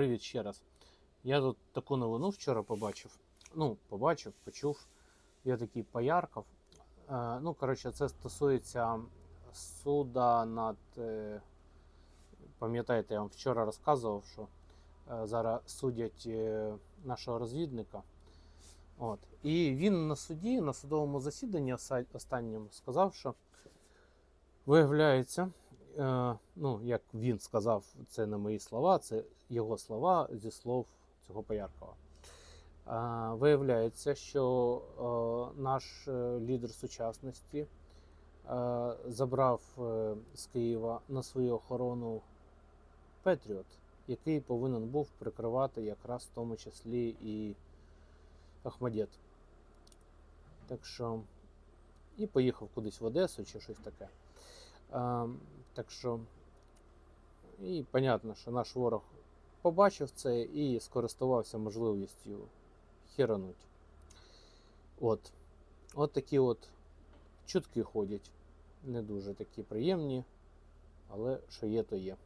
Привіт ще раз. Я тут таку новину вчора побачив. Ну, побачив, почув. Я такий пояркав. Е, ну, коротше, це стосується суда над. Е, пам'ятаєте, я вам вчора розказував, що е, зараз судять е, нашого розвідника. От. І він на суді, на судовому засіданні останньому сказав, що виявляється, ну, як він сказав, це не мої слова, це його слова зі слов цього Пояркова. Е, виявляється, що е, наш е, лідер сучасності е, забрав е, з Києва на свою охорону Петріот, який повинен був прикривати якраз в тому числі і Ахмадєт. Так що і поїхав кудись в Одесу чи щось таке. Так що, і понятно, що наш ворог побачив це і скористувався можливістю хірануть. От. От такі от чутки ходять. Не дуже такі приємні, але що є, то є.